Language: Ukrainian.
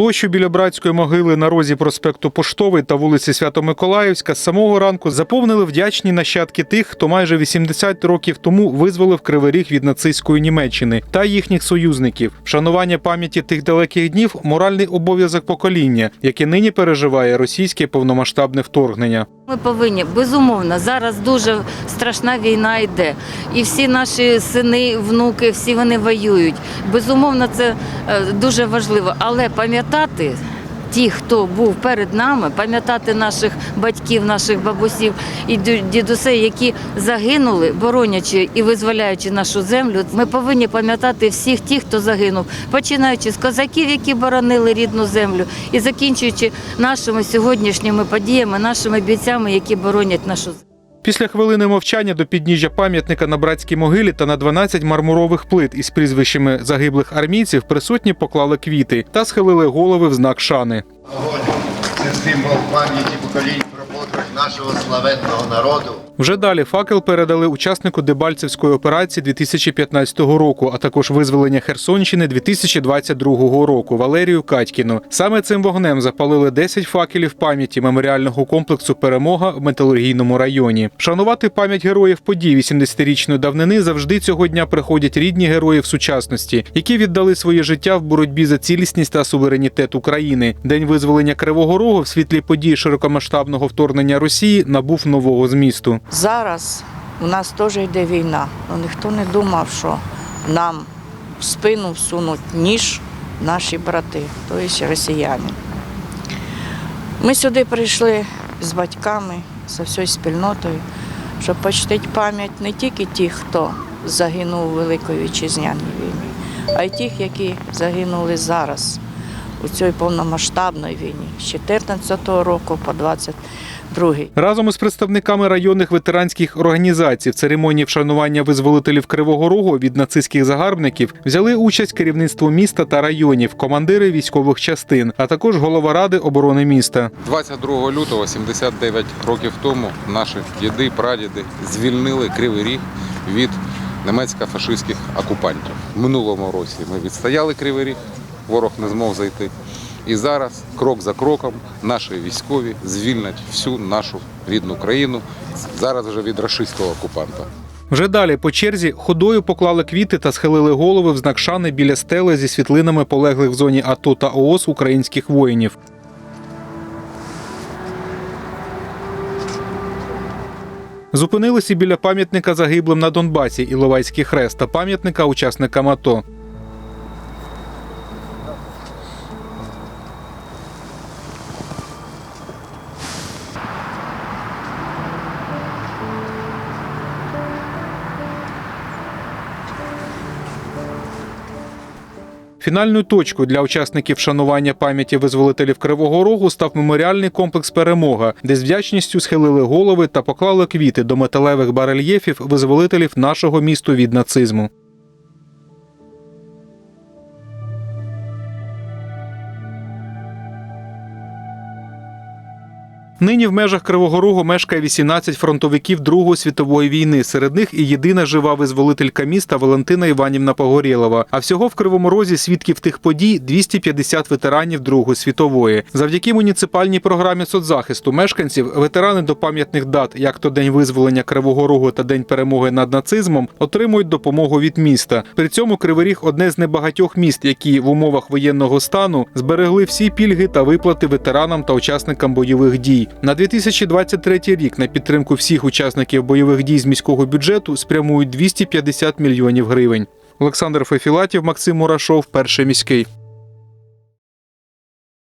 Площу біля братської могили на розі проспекту Поштовий та вулиці Свято-Миколаївська з самого ранку заповнили вдячні нащадки тих, хто майже 80 років тому визволив Кривий Ріг від нацистської Німеччини та їхніх союзників. Вшанування пам'яті тих далеких днів моральний обов'язок покоління, яке нині переживає російське повномасштабне вторгнення. Ми повинні безумовно зараз дуже страшна війна йде, і всі наші сини, внуки, всі вони воюють. Безумовно, це дуже важливо. Але пам'ятати ті, хто був перед нами, пам'ятати наших батьків, наших бабусів і дідусей, які загинули, боронячи і визволяючи нашу землю. Ми повинні пам'ятати всіх тих, хто загинув, починаючи з козаків, які боронили рідну землю, і закінчуючи нашими сьогоднішніми подіями, нашими бійцями, які боронять нашу землю. Після хвилини мовчання до підніжжя пам'ятника на братській могилі та на 12 мармурових плит із прізвищами загиблих армійців присутні поклали квіти та схилили голови в знак шани. Огонь це символ пам'яті поколінь про подвиг нашого славетного народу. Вже далі факел передали учаснику Дебальцевської операції 2015 року, а також визволення Херсонщини 2022 року Валерію Катькіну. Саме цим вогнем запалили 10 факелів пам'яті меморіального комплексу Перемога в металургійному районі. Шанувати пам'ять героїв подій 80-річної давнини завжди цього дня приходять рідні героїв сучасності, які віддали своє життя в боротьбі за цілісність та суверенітет України. День визволення Кривого Рогу в світлі подій широкомасштабного вторгнення Росії набув нового змісту. Зараз у нас теж йде війна. Ну, ніхто не думав, що нам в спину всунуть ніж наші брати, тобто росіяни. Ми сюди прийшли з батьками, з всією спільнотою, щоб почтити пам'ять не тільки тих, хто загинув у Великій Вітчизняній війні, а й тих, які загинули зараз у цій повномасштабній війні з 2014 року по 22 Разом із представниками районних ветеранських організацій в церемонії вшанування визволителів Кривого Рогу від нацистських загарбників взяли участь керівництво міста та районів, командири військових частин, а також голова ради оборони міста. 22 лютого 79 років тому наші діди, прадіди звільнили Кривий Ріг від німецько-фашистських окупантів. В минулому році ми відстояли Кривий Ріг, ворог не змог зайти. І зараз, крок за кроком, наші військові звільнять всю нашу рідну країну зараз вже від рашистського окупанта. Вже далі по черзі ходою поклали квіти та схилили голови в знак шани біля стели зі світлинами полеглих в зоні АТО та ООС українських воїнів. Зупинилися біля пам'ятника загиблим на Донбасі Іловайський хрест та пам'ятника учасникам АТО. Фінальною точкою для учасників шанування пам'яті визволителів Кривого Рогу став меморіальний комплекс Перемога, де з вдячністю схилили голови та поклали квіти до металевих барельєфів визволителів нашого місту від нацизму. Нині в межах Кривого Рогу мешкає 18 фронтовиків Другої світової війни. Серед них і єдина жива визволителька міста Валентина Іванівна Погорєлова. А всього в Кривому Розі свідків тих подій 250 ветеранів Другої світової. Завдяки муніципальній програмі соцзахисту мешканців ветерани до пам'ятних дат, як то День визволення Кривого Рогу та День перемоги над нацизмом, отримують допомогу від міста. При цьому Кривий Ріг одне з небагатьох міст, які в умовах воєнного стану зберегли всі пільги та виплати ветеранам та учасникам бойових дій. На 2023 рік на підтримку всіх учасників бойових дій з міського бюджету спрямують 250 мільйонів гривень. Олександр Фефілатів, Максим Мурашов, перший міський.